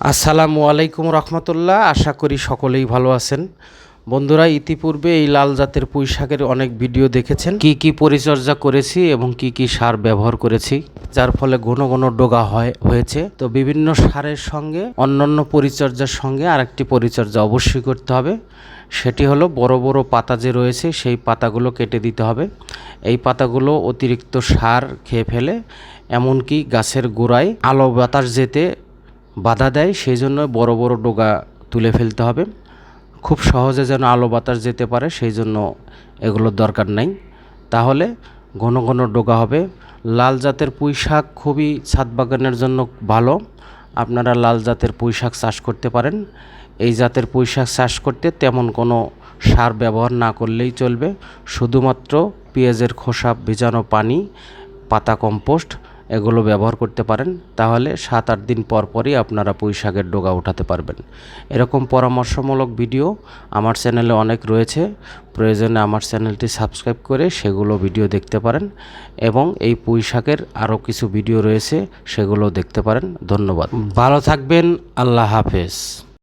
আসসালামু আলাইকুম রহমতুল্লাহ। আশা করি সকলেই ভালো আছেন। বন্ধুরা, ইতিপূর্বে এই লাল জাতের পুঁই শাকের অনেক ভিডিও দেখেছেন। কি কি পরিচর্যা করেছি এবং কি কি সার ব্যবহার করেছি, যার ফলে ঘন ঘন ডোগা হয়, হয়েছে। তো বিভিন্ন সারের সঙ্গে, অন্যান্য পরিচর্যার সঙ্গে আরেকটি পরিচর্যা অবশ্যই করতে হবে। সেটি হলো, বড় বড় পাতা যে রয়েছে, সেই পাতাগুলো কেটে দিতে হবে। এই পাতাগুলো অতিরিক্ত সার খেয়ে ফেলে, এমনকি গাছের গোড়ায় আলো বাতাস যেতে বাধা দেয় সেই জন্য বড় বড় ডোগা তুলে ফেলতে হবে। খুব সহজে যেন আলো বাতাস যেতে পারে সেই জন্য এগুলোর দরকার নাই। তাহলে ঘন ঘন ডোগা হবে। লাল জাতের পুঁই শাক খুবই ছাদ বাগানের জন্য ভালো। আপনারা লাল জাতের পুঁই শাক চাষ করতে পারেন। এই জাতের পুঁই শাক চাষ করতে তেমন কোনো সার ব্যবহার না করলেই চলবে। শুধুমাত্র পেঁয়াজের খোসা, ভেজানো পানি, পাতা কম্পোস্ট এগুলো ব্যবহার করতে পারেন, তাহলে সাত আট দিন পর পরই আপনারা পুঁই শাকের ডোগা উঠাতে পারবেন। এরকম পরামর্শমূলক ভিডিও আমার চ্যানেলে অনেক রয়েছে, প্রয়োজনে আমার চ্যানেলটি সাবস্ক্রাইব করে সেগুলো ভিডিও দেখতে পারেন এবং এই পুঁই শাকের আরও কিছু ভিডিও রয়েছে সেগুলো দেখতে পারেন। ধন্যবাদ। ভালো থাকবেন, আল্লাহ হাফেজ।